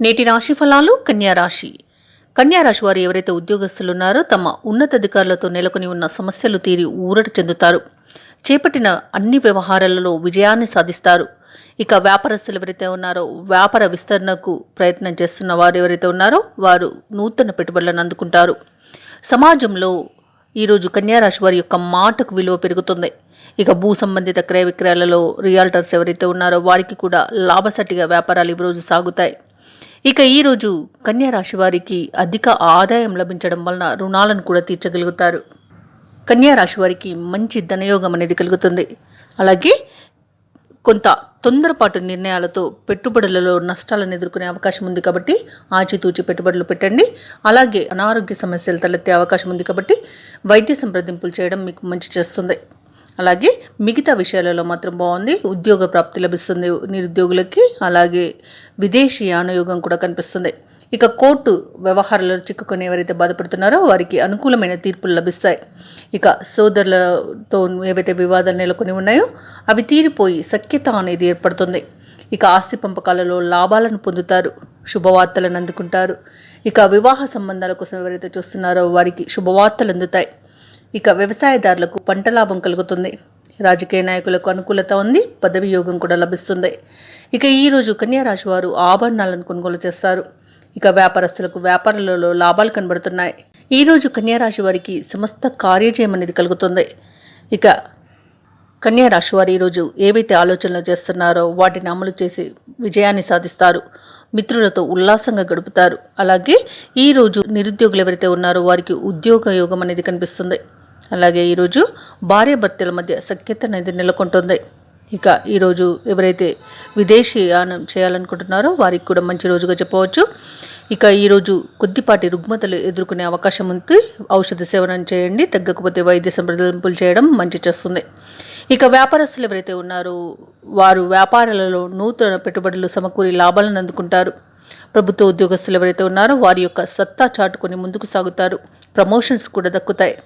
నేటి రాశి ఫలాలు కన్యారాశి కన్యారాశి వారు ఎవరైతే ఉద్యోగస్తులు ఉన్నారో తమ ఉన్నతాధికారులతో నెలకొని ఉన్న సమస్యలు తీరి ఊరట చెందుతారు. చేపట్టిన అన్ని వ్యవహారాలలో విజయాన్ని సాధిస్తారు. ఇక వ్యాపారస్తులు ఎవరైతే ఉన్నారో వ్యాపార విస్తరణకు ప్రయత్నం చేస్తున్న వారు ఎవరైతే ఉన్నారో వారు నూతన పెట్టుబడులను అందుకుంటారు. సమాజంలో ఈరోజు కన్యారాశి వారి యొక్క మాటకు విలువ పెరుగుతుంది. ఇక భూ సంబంధిత క్రయ విక్రయాలలో రియాల్టర్స్ ఎవరైతే ఉన్నారో వారికి కూడా లాభసటిగా వ్యాపారాలు ఈ రోజు సాగుతాయి. ఇక ఈరోజు కన్యా రాశి వారికి అధిక ఆదాయం లభించడం వలన రుణాలను కూడా తీర్చగలుగుతారు. కన్యా రాశి వారికి మంచి ధనయోగం అనేది కలుగుతుంది. అలాగే కొంత తొందరపాటు నిర్ణయాలతో పెట్టుబడులలో నష్టాలను ఎదుర్కొనే అవకాశం ఉంది కాబట్టి ఆచితూచి పెట్టుబడులు పెట్టండి. అలాగే అనారోగ్య సమస్యలు తలెత్తే అవకాశం ఉంది కాబట్టి వైద్య సంప్రదింపులు చేయడం మీకు మంచి చేస్తుంది. అలాగే మిగతా విషయాలలో మాత్రం బాగుంది. ఉద్యోగ ప్రాప్తి లభిస్తుంది నిరుద్యోగులకి. అలాగే విదేశీ అనుయోగం కూడా కనిపిస్తుంది. ఇక కోర్టు వ్యవహారాల్లో చిక్కుకొని ఎవరైతే బాధపడుతున్నారో వారికి అనుకూలమైన తీర్పులు లభిస్తాయి. ఇక సోదరులతో ఏవైతే వివాదాలు నెలకొని ఉన్నాయో అవి తీరిపోయి సఖ్యత అనేది ఏర్పడుతుంది. ఇక ఆస్తి పంపకాలలో లాభాలను పొందుతారు. శుభవార్తలను అందుకుంటారు. ఇక వివాహ సంబంధాల కోసం ఎవరైతే చూస్తున్నారో వారికి శుభవార్తలు అందుతాయి. ఇక వ్యవసాయదారులకు పంట లాభం కలుగుతుంది. రాజకీయ నాయకులకు అనుకూలత ఉంది పదవి యోగం కూడా లభిస్తుంది. ఇక ఈరోజు కన్యారాశి వారు ఆభరణాలను కొనుగోలు చేస్తారు. ఇక వ్యాపారస్తులకు వ్యాపారాలలో లాభాలు కనబడుతున్నాయి. ఈరోజు కన్యారాశి వారికి సమస్త కార్యజయం అనేది కలుగుతుంది. ఇక కన్యారాశి వారు ఈరోజు ఏవైతే ఆలోచనలు చేస్తున్నారో వాటిని అమలు చేసి విజయాన్ని సాధిస్తారు. మిత్రులతో ఉల్లాసంగా గడుపుతారు. అలాగే ఈరోజు నిరుద్యోగులు ఎవరైతే ఉన్నారో వారికి ఉద్యోగ యోగం అనేది కనిపిస్తుంది. అలాగే ఈరోజు భార్యాభర్తల మధ్య సఖ్యత అనేది నెలకొంటుంది. ఇక ఈరోజు ఎవరైతే విదేశీ యానం చేయాలనుకుంటున్నారో వారికి కూడా మంచి రోజుగా చెప్పవచ్చు. ఇక ఈరోజు కొద్దిపాటి రుగ్మతలు ఎదుర్కొనే అవకాశం ఉంది. ఔషధ సేవనం చేయండి తగ్గకపోతే వైద్య సంప్రదింపులు చేయడం మంచి చేస్తుంది. ఇక వ్యాపారస్తులు ఎవరైతే ఉన్నారో వారు వ్యాపారాలలో నూతన పెట్టుబడులు సమకూరి లాభాలను అందుకుంటారు. ప్రభుత్వ ఉద్యోగస్తులు ఎవరైతే ఉన్నారో వారి యొక్క సత్తా చాటుకొని ముందుకు సాగుతారు. ప్రమోషన్స్ కూడా దక్కుతాయి.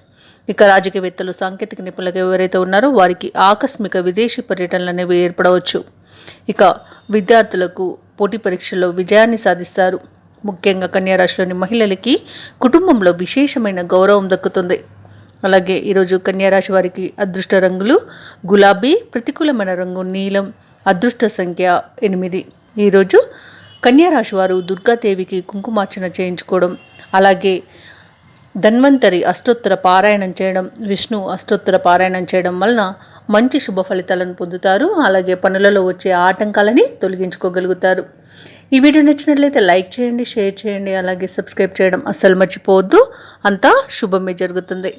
ఇక రాజకీయవేత్తలు సాంకేతిక నిపుణులకు ఎవరైతే ఉన్నారో వారికి ఆకస్మిక విదేశీ పర్యటనలు అనేవి ఏర్పడవచ్చు. ఇక విద్యార్థులకు పోటీ పరీక్షల్లో విజయాన్ని సాధిస్తారు. ముఖ్యంగా కన్యారాశిలోని మహిళలకి కుటుంబంలో విశేషమైన గౌరవం దక్కుతుంది. అలాగే ఈరోజు కన్యారాశి వారికి అదృష్ట రంగులు గులాబీ ప్రతికూలమైన రంగు నీలం అదృష్ట సంఖ్య ఎనిమిది. ఈరోజు కన్యారాశి వారు దుర్గాదేవికి కుంకుమార్చన చేయించుకోవడం అలాగే ధన్వంతరి అష్టోత్తర పారాయణం చేయడం విష్ణు అష్టోత్తర పారాయణం చేయడం వలన మంచి శుభ ఫలితాలను పొందుతారు. అలాగే పనులలో వచ్చే ఆటంకాలని తొలగించుకోగలుగుతారు. ఈ వీడియో నచ్చినట్లయితే లైక్ చేయండి షేర్ చేయండి అలాగే సబ్స్క్రైబ్ చేయడం అస్సలు మర్చిపోవద్దు. అంతా శుభమే జరుగుతుంది.